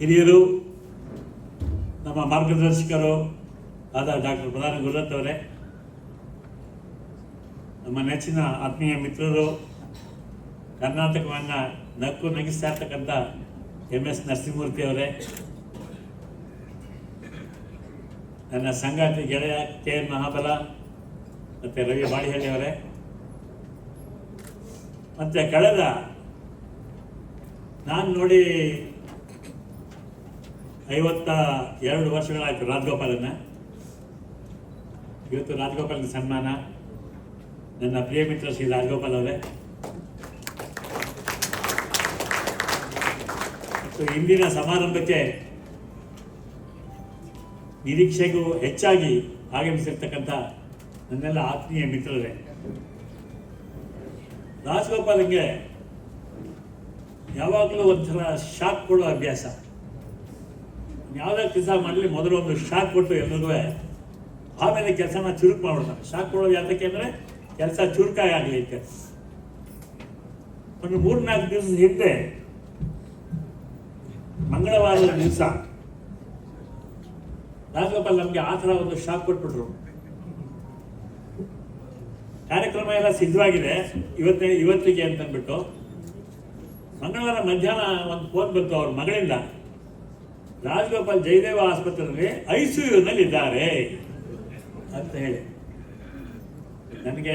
ಹಿರಿಯರು, ನಮ್ಮ ಮಾರ್ಗದರ್ಶಕರು ಆದ ಡಾಕ್ಟರ್ ಪ್ರಧಾನ ಗುರುದತ್ ಅವರೇ, ನಮ್ಮ ನೆಚ್ಚಿನ ಆತ್ಮೀಯ ಮಿತ್ರರು, ಕರ್ನಾಟಕವನ್ನು ನಕ್ಕು ನಗಿಸ್ತಾ ಇರ್ತಕ್ಕಂಥ ಎಂ ಎಸ್ ನರಸಿಂಹಮೂರ್ತಿ ಅವರೇ, ನನ್ನ ಸಂಗಾತಿ ಗೆಳೆಯ ಕೆ ಎನ್ ಮಹಾಬಲ ಮತ್ತು ರವಿ ಬಾಳಿಹಳ್ಳಿ ಅವರೇ, ಮತ್ತು ಕಳೆದ ನಾನು ನೋಡಿ ಐವತ್ತ ಎರಡು ವರ್ಷಗಳಾಯಿತು ರಾಜಗೋಪಾಲನ್ನ. ಇವತ್ತು ರಾಜಗೋಪಾಲನ ಸನ್ಮಾನ. ನನ್ನ ಪ್ರಿಯ ಮಿತ್ರ ಶ್ರೀ ರಾಜಗೋಪಾಲ್ ಅವರೇ. ಇಂದಿನ ಸಮಾರಂಭಕ್ಕೆ ನಿರೀಕ್ಷೆಗೂ ಹೆಚ್ಚಾಗಿ ಆಗಮಿಸಿರ್ತಕ್ಕಂಥ ನನ್ನೆಲ್ಲ ಆತ್ಮೀಯ ಮಿತ್ರರೇ. ರಾಜಗೋಪಾಲಂಗೆ ಯಾವಾಗಲೂ ಒಂಥರ ಶಾಕ್ ಕೊಡೋ ಅಭ್ಯಾಸ. ಯಾವುದೇ ಕೆಲಸ ಮಾಡಲಿ, ಮೊದಲು ಒಂದು ಶಾಕ್ ಕೊಟ್ಟು ಎಲ್ರಿಗೂ ಆಮೇಲೆ ಕೆಲಸನ ಚುರುಕು ಮಾಡ್ಬಿಡ್ತಾನೆ ಶಾಕ್ ಕೊಡೋದು ಯಾತಕ್ಕೆ ಅಂದರೆ, ಕೆಲಸ ಚುರುಕಾಗಿ ಆಗಲಿ ಅಂತ ಒಂದು ಮೂರ್ನಾಲ್ಕು ದಿವಸ ಹಿಂದೆ ಮಂಗಳವಾರದ ದಿವಸ ರಾಜಗೋಪಾಲ್ ನಮಗೆ ಆ ಥರ ಒಂದು ಶಾಕ್ ಕೊಟ್ಬಿಟ್ರು. ಕಾರ್ಯಕ್ರಮ ಎಲ್ಲ ಸಿದ್ಧವಾಗಿದೆ. ಇವತ್ತೇ, ಇವತ್ತಿಗೆ ಅಂತ ಅಂದ್ಬಿಟ್ಟು ಮಂಗಳವಾರ ಮಧ್ಯಾಹ್ನ ಒಂದು ಫೋನ್ ಬಂತು ಅವ್ರ ಮಗಳಿಂದ. ರಾಜಗೋಪಾಲ್ ಜಯದೇವ ಆಸ್ಪತ್ರೆಯಲ್ಲಿ ಐಸಿಯುನಲ್ಲಿ ಇದ್ದಾರೆ ಅಂತ ಹೇಳಿ. ನನಗೆ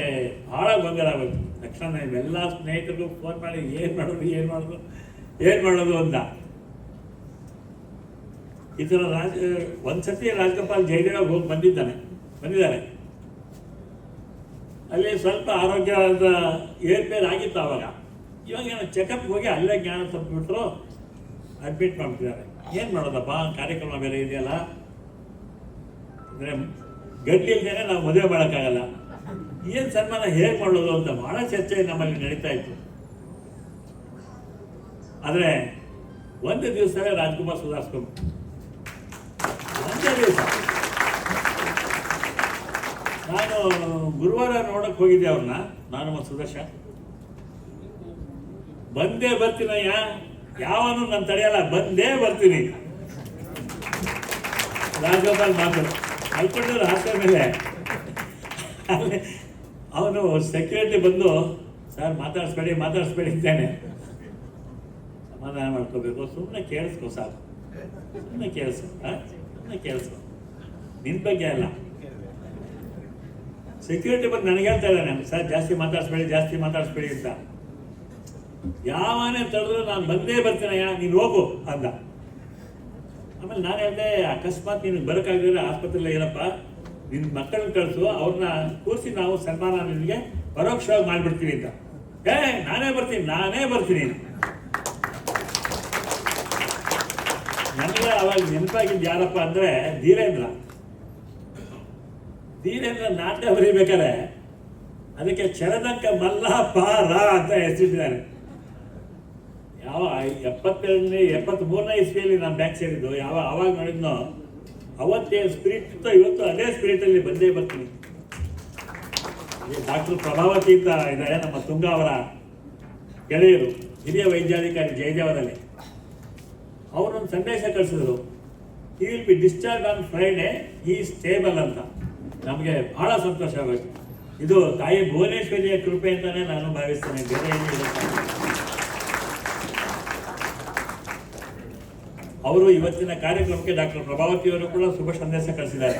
ಭಾಳ ಗೊಂದಲ ಆಗೋಯ್ತು. ತಕ್ಷಣ ಎಲ್ಲ ಸ್ನೇಹಿತರಿಗೂ ಫೋನ್ ಮಾಡಿ, ಏನು ಮಾಡೋದು ಏನು ಮಾಡೋದು ಏನು ಮಾಡೋದು ಅಂತ. ಈ ಥರ ರಾಜ, ಒಂದ್ಸತಿ ರಾಜಗೋಪಾಲ್ ಜಯದೇವ ಹೋಗಿ ಬಂದಿದ್ದಾನೆ, ಬಂದಿದ್ದಾರೆ. ಅಲ್ಲಿ ಸ್ವಲ್ಪ ಆರೋಗ್ಯದ ಏರ್ಪೇರ್ ಆಗಿತ್ತು ಆವಾಗ ಇವಾಗ ಏನೋ ಚೆಕಪ್ಗೆ ಹೋಗಿ ಅಲ್ಲೇ ಜ್ಞಾನ ತಪ್ಪಿಬಿಟ್ರು. ಅಡ್ಮಿಟ್ ಮಾಡ್ತಿದ್ದಾರೆ. ಏನು ಮಾಡೋದಪ್ಪ ಕಾರ್ಯಕ್ರಮ ಬೇರೆ ಇದೆಯಲ್ಲ? ಅಂದರೆ ಗಡ್ಡಿ ಇಲ್ದೇನೆ ನಾವು ಮದುವೆ ಮಾಡೋಕ್ಕಾಗಲ್ಲ. ಏನು ಸನ್ಮಾನ ಹೇಗೆ ಮಾಡೋದು ಅಂತ ಭಾಳ ಚರ್ಚೆ ನಮ್ಮಲ್ಲಿ ನಡೀತಾ ಇತ್ತು. ಆದರೆ ಒಂದು ದಿವಸವೇ ರಾಜ್ಕುಮಾರ್ ಸುಧಾರಿಸ್ಕೊಂಡು ಒಂದೇ ದಿವಸ. ನಾನು ಗುರುವಾರ ನೋಡಕ್ಕೆ ಹೋಗಿದ್ದೆ ಅವ್ರನ್ನ, ನಾನು ಸುದರ್ಶ ಬಂದೇ ಬರ್ತೀನಯ್ಯ. ಯಾವನು ನನ್ನ ತಡೆಯಲ್ಲ ಬಂದೇ ಬರ್ತೀನಿ. ರಾಜಗೋಪಾಲ್ ಮಾತು ಅಲ್ಕೊಂಡಿದ್ರು ಹಾಸ್ಟೆಲ್ ಮೇಲೆ. ಅವನು ಸೆಕ್ಯೂರಿಟಿ ಬಂದು, ಸರ್, ಮಾತಾಡಿಸ್ಬೇಡಿ ಮಾತಾಡಿಸ್ಬೇಡಿ ಅಂತೇನೆ. ಸಮಾಧಾನ ಮಾಡ್ಕೋಬೇಕು ಸುಮ್ಮನೆ ಕೇಳಿಸ್ಕೊ ಸಾಕು. ಸುಮ್ಮನೆ ಕೇಳಿಸು ಸುಮ್ಮನೆ ಕೇಳಿಸ್ಕೊ. ನಿನ್ನ ಬಗ್ಗೆ ಅಲ್ಲ. ಸೆಕ್ಯೂರಿಟಿ ಬಂದು ನನಗೆ ಹೇಳ್ತಾ ಇದ್ದಾನೆ, ಸರ್, ಜಾಸ್ತಿ ಮಾತಾಡಿಸ್ಬೇಡಿ ಜಾಸ್ತಿ ಮಾತಾಡಿಸ್ಬೇಡಿ ಅಂತ. ಯಾವನೇ ತಡೆದ್ರು ನಾನು ಬಂದೇ ಬರ್ತೀನಯ್ಯ ನೀನು ಹೋಗು ಅಂದ. ಆಮೇಲೆ ನಾನು ಹೇಳಿದೆ, ಅಕಸ್ಮಾತ್ ನೀನು ಬರೋಕ್ಕಾಗಲಿಲ್ಲ ಆಸ್ಪತ್ರೆಯಲ್ಲಿ ಏನಪ್ಪ ನಿನ್ನ ಮಕ್ಕಳನ್ನ ಕಳಿಸು ಅವ್ರನ್ನ ಕೂರಿಸಿ ನಾವು ಸನ್ಮಾನ ನಿನಗೆ ಪರೋಕ್ಷವಾಗಿ ಮಾಡಿಬಿಡ್ತೀವಿ ಅಂತ. ಏ, ನಾನೇ ಬರ್ತೀನಿ ನಾನೇ ಬರ್ತೀನಿ ನನಗೆ ಅವಾಗ ನೆನಪಾಗಿದ್ದು ಯಾರಪ್ಪ ಅಂದರೆ ಧೀರೇಂದ್ರ ಧೀರೇಂದ್ರ ನಾಟ್ಯ ಬರೀಬೇಕಾದ್ರೆ ಅದಕ್ಕೆ ಚರದಂಕ ಮಲ್ಲ ಪಾರ ಅಂತ ಹೆಸರಿಟ್ಟಿದ್ದಾರೆ. ಯಾವ ಎಪ್ಪತ್ತೆರಡನೇ ಎಪ್ಪತ್ತ್ಮೂರನೇ ಇಸ್ವಿಯಲ್ಲಿ ನಾನು ಬ್ಯಾಕ್ ಸೇರಿದ್ದು, ಯಾವ ಆವಾಗ ನೋಡಿದ್ನೋ, ಅವತ್ತೇ ಸ್ಪಿರಿಟ್ ಇತ್ತು, ಇವತ್ತು ಅದೇ ಸ್ಪಿರಿಟಲ್ಲಿ ಬಂದೇ ಬರ್ತೀನಿ. ಡಾಕ್ಟರ್ ಪ್ರಭಾವತಿ ಅಂತ ಇದ್ದಾರೆ ನಮ್ಮ ತುಂಗ ಅವರ ಗೆಳೆಯರು, ಹಿರಿಯ ವೈದ್ಯಾಧಿಕಾರಿ ಜಯದೇವರಲ್ಲಿ ಅವರೊಂದು ಸಂದೇಶ ಕಳಿಸಿದ್ರು he will be discharge on Friday he stable ಅಂತ. ನಮಗೆ ಬಹಳ ಸಂತೋಷ ಆಗುತ್ತೆ ಇದು ತಾಯಿ ಭುವನೇಶ್ವರಿಯ ಕೃಪೆ ಅಂತಲೇ ನಾನು ಭಾವಿಸ್ತೇನೆ. ಬೇರೆ ಏನೂ ಅವರು ಇವತ್ತಿನ ಕಾರ್ಯಕ್ರಮಕ್ಕೆ ಡಾಕ್ಟರ್ ಪ್ರಭಾವತಿ ಅವರು ಕೂಡ ಶುಭ ಸಂದೇಶ ಕಳಿಸಿದ್ದಾರೆ.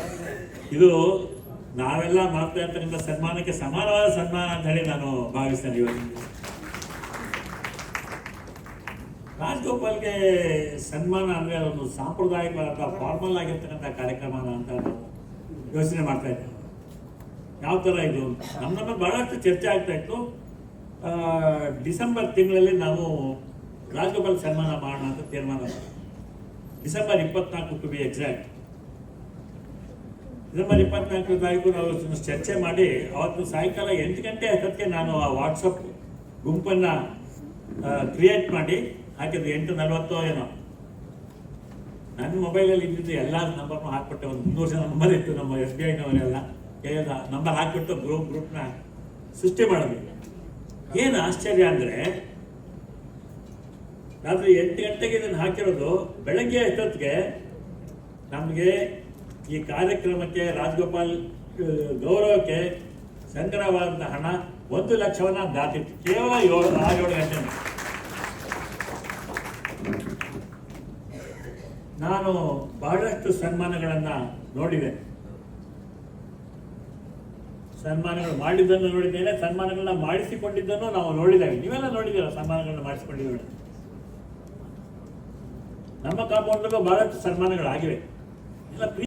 ಇದು ನಾವೆಲ್ಲ ಮಾಡ್ತಾ ಇರ್ತಕ್ಕಂಥ ಸನ್ಮಾನಕ್ಕೆ ಸಮಾನವಾದ ಸನ್ಮಾನ ಅಂತ ಹೇಳಿ ನಾನು ಭಾವಿಸ್ತೇನೆ ಇವತ್ತು. ರಾಜಗೋಪಾಲ್ಗೆ ಸನ್ಮಾನ ಅಂದರೆ ಒಂದು ಸಾಂಪ್ರದಾಯಿಕವಾದ ಫಾರ್ಮಲ್ ಆಗಿರ್ತಕ್ಕಂಥ ಕಾರ್ಯಕ್ರಮ ಅಂತ ಯೋಚನೆ ಮಾಡ್ತಾ ಇದ್ದೇವೆ ಯಾವ ಥರ ಇದು? ನಮ್ಮ ನಮ್ಮ ಭಾಳಷ್ಟು ಚರ್ಚೆ ಆಗ್ತಾ ಇತ್ತು. ಡಿಸೆಂಬರ್ ತಿಂಗಳಲ್ಲಿ ನಾವು ರಾಜಗೋಪಾಲ್ ಸನ್ಮಾನ ಮಾಡೋಣ ಅಂತ ತೀರ್ಮಾನ. ಡಿಸೆಂಬರ್ ಇಪ್ಪತ್ನಾಲ್ಕು ಟು ಬಿ ಎಕ್ಸಾಕ್ಟ್ ಡಿಸೆಂಬರ್ ಇಪ್ಪತ್ನಾಲ್ಕು ತಾರೀಕು ನಾವು ಚರ್ಚೆ ಮಾಡಿ, ಅವತ್ತು ಸಾಯಂಕಾಲ ಎಂಟು ಗಂಟೆ ಹತ್ತಕ್ಕೆ ನಾನು ಆ ವಾಟ್ಸಪ್ ಗುಂಪನ್ನು ಕ್ರಿಯೇಟ್ ಮಾಡಿ ಹಾಕಿದ್ದು ಎಂಟು ನಲವತ್ತೋ ಏನೋ. ನನ್ನ ಮೊಬೈಲಲ್ಲಿ ಇದ್ದಿದ್ದು ಎಲ್ಲ ನಂಬರ್ನು ಹಾಕ್ಬಿಟ್ಟೆ, ಒಂದು ಮುನ್ನೂರು ಜನ ನಂಬರ್ ಇತ್ತು ನಮ್ಮ ಎಸ್ ಬಿ ಐನವರೆಲ್ಲ ನಂಬರ್ ಹಾಕ್ಬಿಟ್ಟು ಗ್ರೂಪ್ ಗ್ರೂಪ್ನ ಸೃಷ್ಟಿ ಮಾಡಿದ್ವಿ ಏನು ಆಶ್ಚರ್ಯ ಅಂದರೆ ರಾತ್ರಿ ಎಂಟು ಗಂಟೆಗೆ ಇದನ್ನು ಹಾಕಿರೋದು. ಬೆಳಗ್ಗೆ ಎಷ್ಟೊತ್ತಿಗೆ? ನಮಗೆ ಈ ಕಾರ್ಯಕ್ರಮಕ್ಕೆ ರಾಜಗೋಪಾಲ್ ಗೌರವಕ್ಕೆ ಸಂಗ್ರಹವಾದಂಥ ಹಣ ಒಂದು ಲಕ್ಷವನ್ನು ದಾಟಿತ್ತು. ಕೇವಲ ಏಳು ಆ ಏಳು ಗಂಟೆ. ನಾನು ಬಹಳಷ್ಟು ಸನ್ಮಾನಗಳನ್ನು ನೋಡಿದೆ. ಸನ್ಮಾನಗಳು ಮಾಡಿದ್ದನ್ನು ನೋಡಿದ್ದೇನೆ ಸನ್ಮಾನಗಳನ್ನ ಮಾಡಿಸಿಕೊಂಡಿದ್ದನ್ನು ನಾವು ನೋಡಿದ್ದೇವೆ. ನೀವೆಲ್ಲ ನೋಡಿದ್ದೀರ ಸನ್ಮಾನಗಳನ್ನ ಮಾಡಿಸಿಕೊಂಡಿದ್ದೇವೆ ನಮ್ಮ ಕಾಂಪೌಂಡ್ಗೂ ಬಹಳಷ್ಟು ಸನ್ಮಾನಗಳಾಗಿವೆ. ಎಲ್ಲ